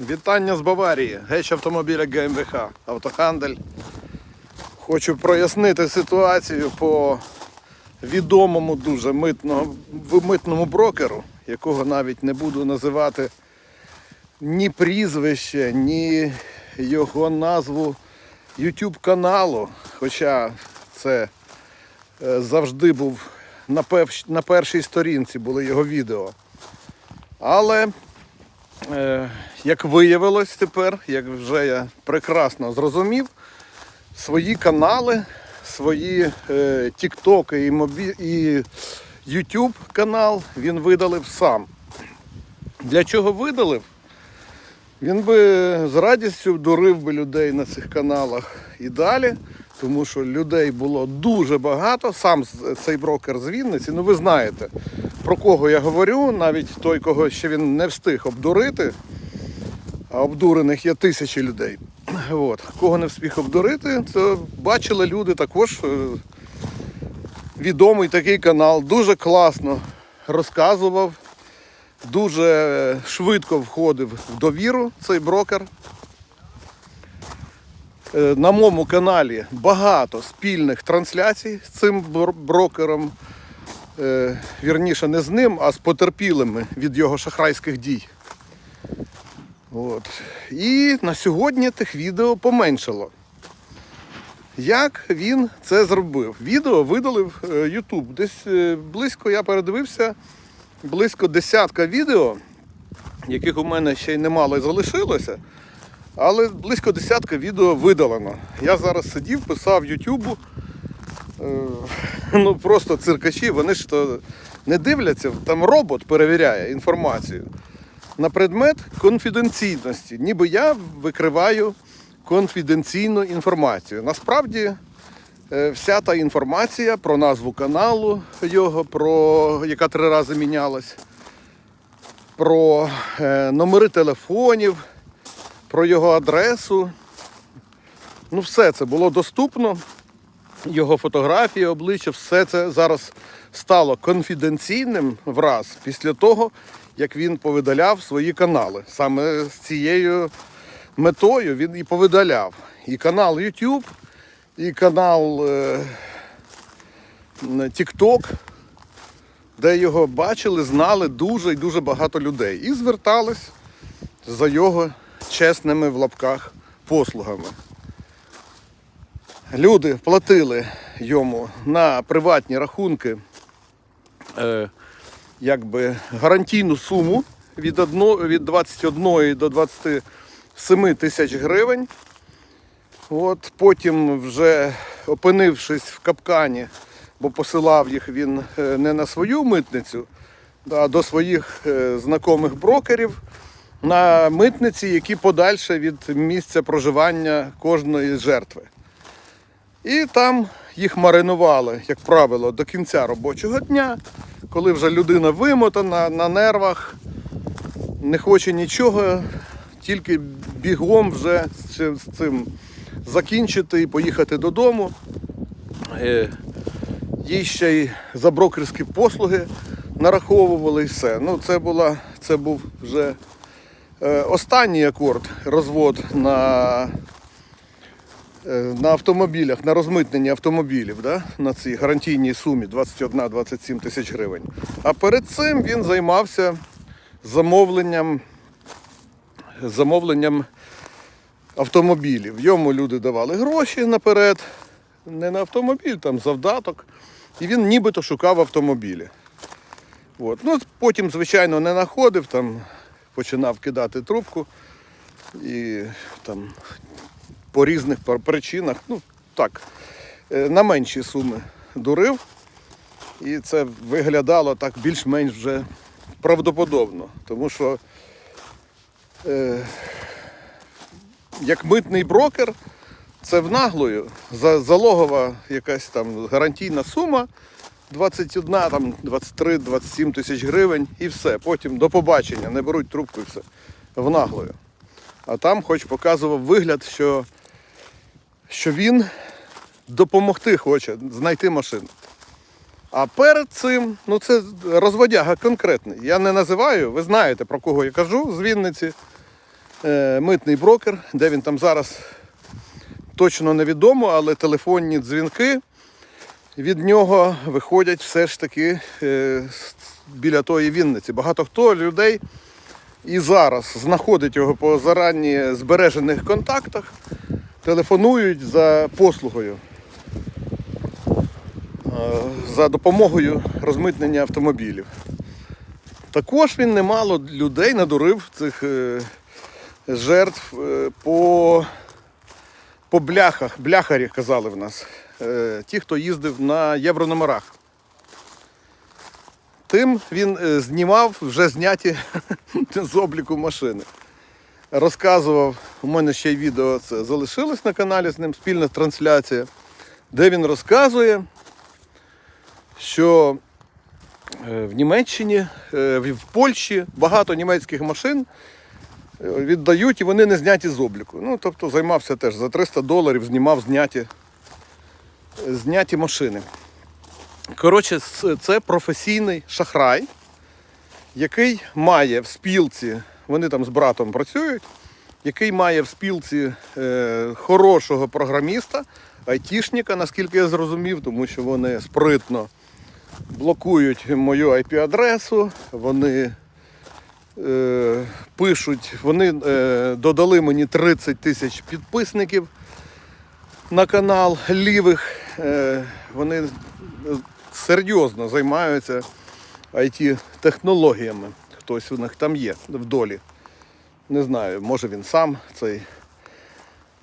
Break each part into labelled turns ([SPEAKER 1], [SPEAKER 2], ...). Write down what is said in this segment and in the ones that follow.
[SPEAKER 1] Вітання з Баварії, геч автомобіля ГМВХ, автохандель. Хочу прояснити ситуацію по відомому дуже митного, митному брокеру, якого навіть не буду називати ні прізвище, ні його назву YouTube каналу. Хоча це е, завжди був на, першій сторінці були його відео. Але як виявилось тепер, як вже я прекрасно зрозумів, свої канали, свої е, тіктоки і, мобі... і YouTube канал він видалив сам. Для чого видалив? Він би з радістю дурив би людей на цих каналах і далі, тому що людей було дуже багато. Сам цей брокер з Вінниці, ну ви знаєте, про кого я говорю, навіть той, кого ще він не встиг обдурити, а обдурених є тисячі людей. От. Кого не встиг обдурити, то бачили люди також е, відомий такий канал, дуже класно розказував, дуже швидко входив в довіру цей брокер. Е, На моєму каналі багато спільних трансляцій з цим брокером. Е, Вірніше, не з ним, а з потерпілими від його шахрайських дій. От. І на сьогодні тих відео поменшало. Як він це зробив? Відео видалив YouTube. Десь е, близько я передивився, близько десятка відео, яких у мене ще й немало залишилося. Але близько десятка відео видалено. Я зараз сидів, писав Ютубу. Е, ну просто циркачі, вони ж то не дивляться, там робот перевіряє інформацію на предмет конфіденційності. Ніби я викриваю конфіденційну інформацію. Насправді е, вся та інформація про назву каналу його, про яка три рази мінялась, про е, номери телефонів, про його адресу. Ну, все це було доступно. Його фотографії, обличчя, все це зараз стало конфіденційним враз після того, як він повидаляв свої канали. Саме з цією метою він і повидаляв. І канал YouTube, і канал е, TikTok, де його бачили, знали дуже і дуже багато людей. І звертались за його чесними в лапках послугами. Люди платили йому на приватні рахунки е, якби гарантійну суму від, одно, від 21 до 27 тисяч гривень. От, потім, вже опинившись в капкані, бо посилав їх він е, не на свою митницю, а до своїх е, знайомих брокерів на митниці, які подальше від місця проживання кожної жертви. І там їх маринували, як правило, до кінця робочого дня, коли вже людина вимотана на нервах, не хоче нічого, тільки бігом вже з цим- закінчити і поїхати додому. Е, Їй ще й за брокерські послуги нараховували і все. Ну, це, була, це був вже останній акорд, розвод на е, на автомобілях, на розмитненні автомобілів, да? на цій гарантійній сумі 21-27 тисяч гривень. А перед цим він займався замовленням, замовленням автомобілів. Йому люди давали гроші наперед, не на автомобіль, там завдаток. І він нібито шукав автомобілі. От. Ну, потім, звичайно, не знаходив, там починав кидати трубку і там по різних причинах, ну так, е, на менші суми дурив. І це виглядало так більш-менш вже правдоподобно. Тому що е, як митний брокер, це в наглою залогова якась там гарантійна сума 21, там, 23, 27 тисяч гривень і все. Потім до побачення, не беруть трубку і все. В наглою. А там хоч показував вигляд, що, що він допомогти хоче знайти машину. А перед цим, ну це розводяга конкретний. Я не називаю, ви знаєте про кого я кажу з Вінниці. е, митний брокер, де він там зараз точно невідомо, але телефонні дзвінки від нього виходять все ж таки е, біля тої Вінниці. Багато хто людей і зараз знаходить його по зарані збережених контактах, телефонують за послугою, е, за допомогою розмитнення автомобілів. Також він немало людей надурив цих е, жертв по, по бляхах, бляхарі казали в нас, ті, хто їздив на єврономерах. Тим він е, знімав вже зняті з обліку машини. Розказував, у мене ще й відео це залишилось на каналі з ним спільна трансляція, де він розказує, що е, в Німеччині, е, в Польщі багато німецьких машин е, віддають і вони не зняті з обліку. Ну, тобто займався теж за 300 доларів, знімав зняті, е, зняті машини. Коротше, це професійний шахрай, який має в спілці, вони там з братом працюють, який має в спілці е, хорошого програміста, айтішника, наскільки я зрозумів, тому що вони спритно блокують мою IP-адресу, вони е, пишуть, вони е, додали мені 30 тисяч підписників на канал лівих. Е, вони серйозно займаються IT-технологіями. Хтось у них там є в долі. Не знаю, може він сам цей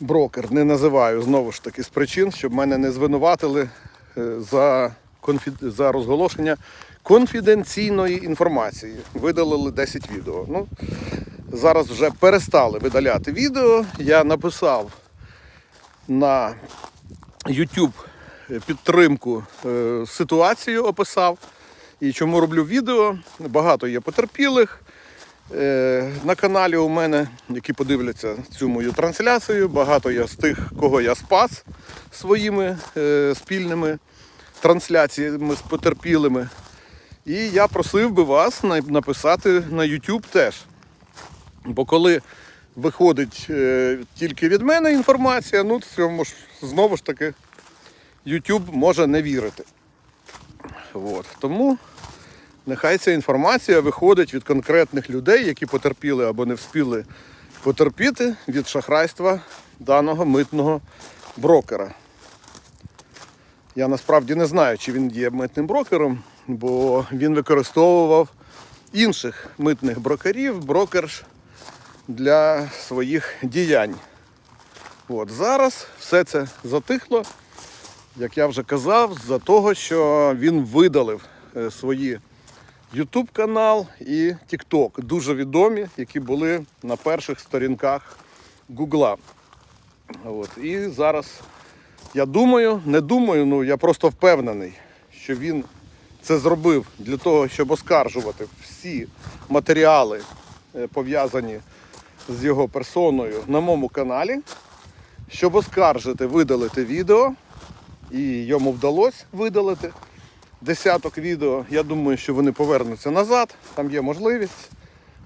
[SPEAKER 1] брокер. Не називаю знову ж таки з причин, щоб мене не звинуватили е, за, конфі... за розголошення конфіденційної інформації. Видалили 10 відео. Ну, зараз вже перестали видаляти відео. Я написав на YouTube підтримку е, ситуацію описав. І чому роблю відео? Багато є потерпілих е, на каналі у мене, які подивляться цю мою трансляцію. Багато я з тих, кого я спас своїми е, спільними трансляціями з потерпілими. І я просив би вас написати на YouTube теж. Бо коли виходить тільки від мене інформація, ну цьому ж знову ж таки YouTube може не вірити. От. Тому нехай ця інформація виходить від конкретних людей, які потерпіли або не вспіли потерпіти від шахрайства даного митного брокера. Я насправді не знаю, чи він є митним брокером, бо він використовував інших митних брокерів, брокер ж для своїх діянь. От зараз все це затихло, як я вже казав, за того, що він видалив е, свої YouTube канал і TikTok, дуже відомі, які були на перших сторінках Гугла. От. І зараз я думаю, не думаю, ну я просто впевнений, що він це зробив для того, щоб оскаржувати всі матеріали, е, пов'язані з його персоною на моєму каналі, щоб оскаржити, видалити відео. І йому вдалося видалити десяток відео. Я думаю, що вони повернуться назад. Там є можливість.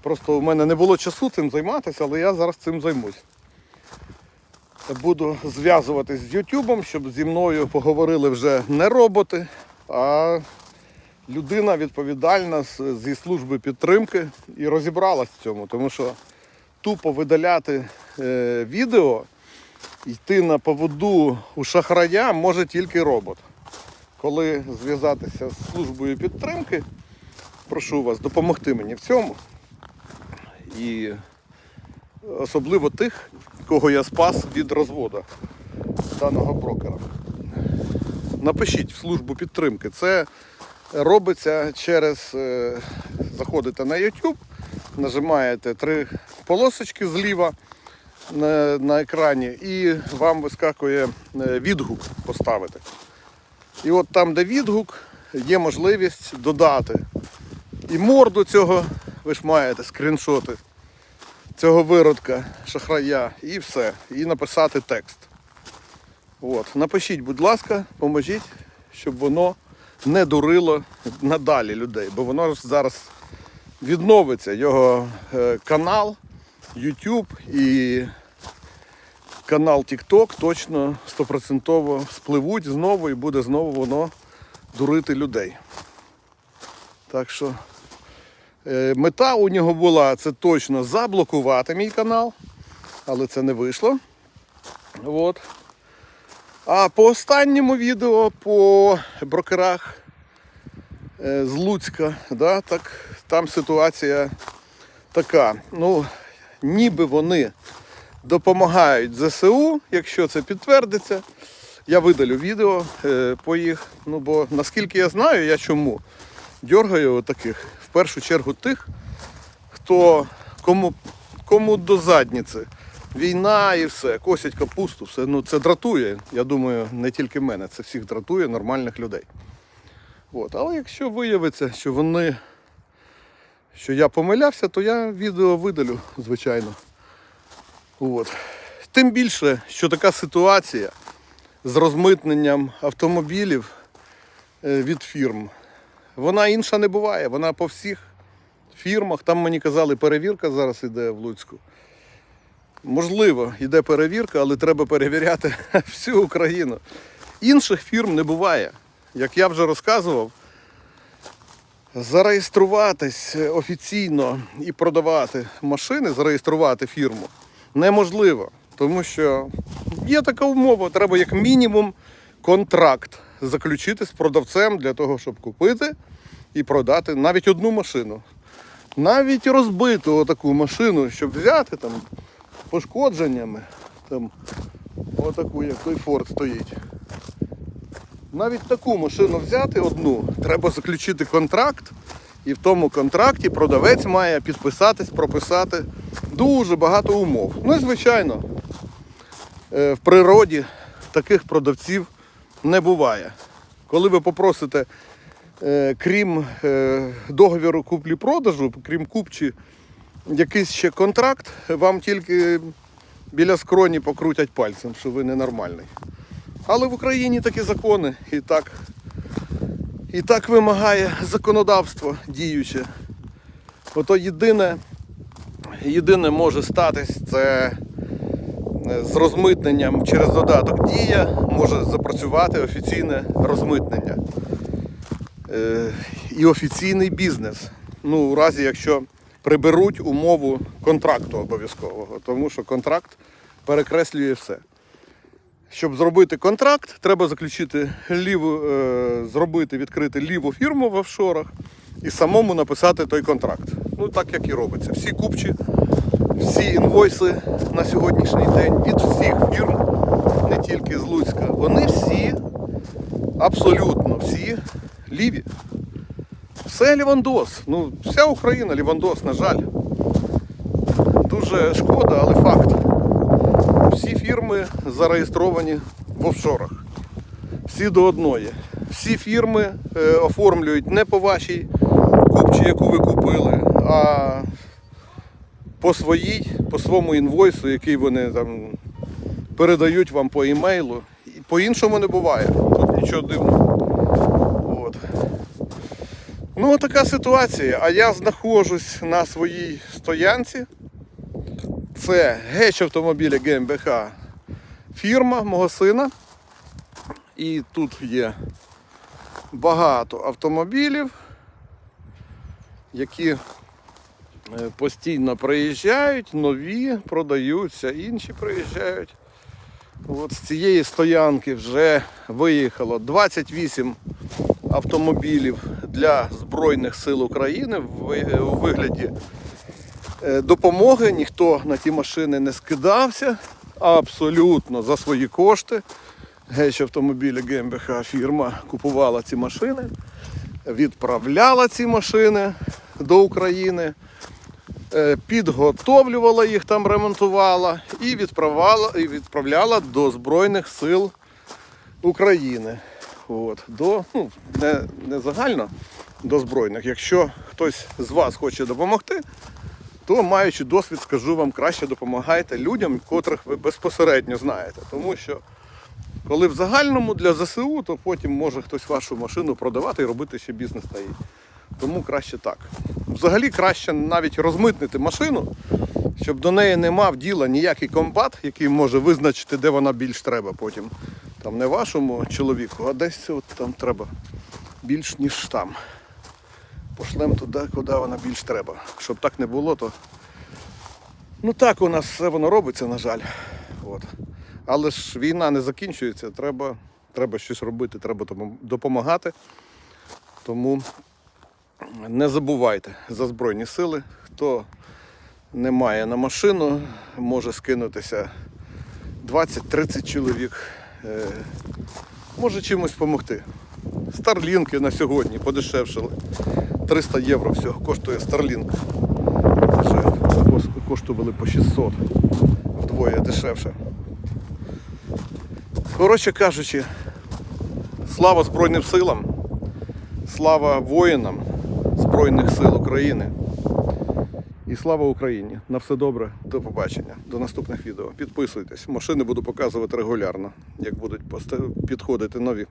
[SPEAKER 1] Просто у мене не було часу цим займатися, але я зараз цим займусь. Буду зв'язуватись з Ютубом, щоб зі мною поговорили вже не роботи, а людина відповідальна зі служби підтримки і розібралась в цьому, тому що тупо видаляти е, відео, йти на поводу у шахрая може тільки робот. Коли зв'язатися з службою підтримки, прошу вас допомогти мені в цьому. І особливо тих, кого я спас від розводу даного брокера. Напишіть в службу підтримки. Це робиться через е, заходите на YouTube, нажимаєте три полосочки зліва на, на екрані і вам вискакує е, відгук поставити. І от там, де відгук, є можливість додати і морду цього, ви ж маєте скріншоти цього виродка, шахрая, і все. І написати текст. От. Напишіть, будь ласка, поможіть, щоб воно не дурило надалі людей, бо воно зараз відновиться, його е, канал YouTube і канал TikTok точно стопроцентово спливуть знову і буде знову воно дурити людей. Так що е, мета у нього була це точно заблокувати мій канал, але це не вийшло. От. А по останньому відео по брокерах е, з Луцька, да, так, там ситуація така. Ну, ніби вони допомагають ЗСУ, якщо це підтвердиться. Я видалю відео е, по їх. Ну, бо наскільки я знаю, я чому дергаю таких, в першу чергу тих, хто кому, кому до задніці. Війна і все, косять капусту, все. Ну, це дратує. Я думаю, не тільки мене, це всіх дратує нормальних людей. От. Але якщо виявиться, що вони, що я помилявся, то я відео видалю, звичайно. От. Тим більше, що така ситуація з розмитненням автомобілів е, від фірм, вона інша не буває. Вона по всіх фірмах. Там мені казали, перевірка зараз іде в Луцьку. Можливо, йде перевірка, але треба перевіряти всю Україну. Інших фірм не буває. Як я вже розказував, зареєструватись офіційно і продавати машини, зареєструвати фірму неможливо. Тому що є така умова, треба як мінімум контракт заключити з продавцем для того, щоб купити і продати навіть одну машину. Навіть розбиту таку машину, щоб взяти там пошкодженнями, там отаку, як той Форд стоїть. Навіть таку машину взяти одну, треба заключити контракт, і в тому контракті продавець має підписатись, прописати дуже багато умов. Ну і звичайно, е, в природі таких продавців не буває. Коли ви попросите, е, крім е, договіру куплі-продажу, крім купчі, якийсь ще контракт, вам тільки біля скроні покрутять пальцем, що ви ненормальний. Але в Україні такі закони і так, і так вимагає законодавство діюче. Ото єдине, єдине може статись це е, з розмитненням через додаток Дія може запрацювати офіційне розмитнення. Е, І офіційний бізнес. Ну, у разі, якщо приберуть умову контракту обов'язкового, тому що контракт перекреслює все. Щоб зробити контракт, треба заключити ліву, е, зробити, відкрити ліву фірму в офшорах і самому написати той контракт. Ну так як і робиться. Всі купчі, всі інвойси на сьогоднішній день від всіх фірм, не тільки з Луцька, вони всі, абсолютно всі ліві. Все Лівандос. Ну, вся Україна Лівандос, на жаль. Дуже шкода, але факт. Всі фірми зареєстровані в офшорах. Всі до одної. Всі фірми е, оформлюють не по вашій купчі, яку ви купили, а по своїй, по своєму інвойсу, який вони там передають вам по емейлу. І По-іншому не буває. Тут нічого дивного. От. Ну, така ситуація. А я знаходжусь на своїй стоянці. Це геч автомобіля ГМБХ фірма мого сина. І тут є багато автомобілів, які е, постійно приїжджають, нові продаються, інші приїжджають. От з цієї стоянки вже виїхало 28 автомобілів для Збройних сил України в вигляді допомоги. Ніхто на ті машини не скидався. Абсолютно за свої кошти. Геч автомобілі ГМБХ фірма купувала ці машини, відправляла ці машини до України, е, підготовлювала їх там, ремонтувала і відправляла, і відправляла до Збройних сил України. От, до, ну, не, не загально до збройних. Якщо хтось з вас хоче допомогти, то маючи досвід, скажу вам, краще допомагайте людям, котрих ви безпосередньо знаєте. Тому що коли в загальному для ЗСУ, то потім може хтось вашу машину продавати і робити ще бізнес на їй. Тому краще так. Взагалі краще навіть розмитнити машину Щоб до неї не мав діла ніякий комбат, який може визначити, де вона більш треба потім. Там не вашому чоловіку, а десь от там треба більш ніж там. Пошлемо туди, куди вона більш треба. Щоб так не було, то. Ну так у нас все воно робиться, на жаль. От. Але ж війна не закінчується, треба, треба щось робити, треба допомагати. Тому не забувайте за Збройні сили. Хто не має на машину, може скинутися 20-30 чоловік. Е, може чимось допомогти. Старлінки на сьогодні подешевшили. 300 євро всього коштує Старлінк. Вже коштували по 600. Вдвоє дешевше. Коротше кажучи, слава Збройним силам, слава воїнам Збройних сил України. І слава Україні! На все добре, до побачення, до наступних відео. Підписуйтесь, машини буду показувати регулярно, як будуть підходити нові.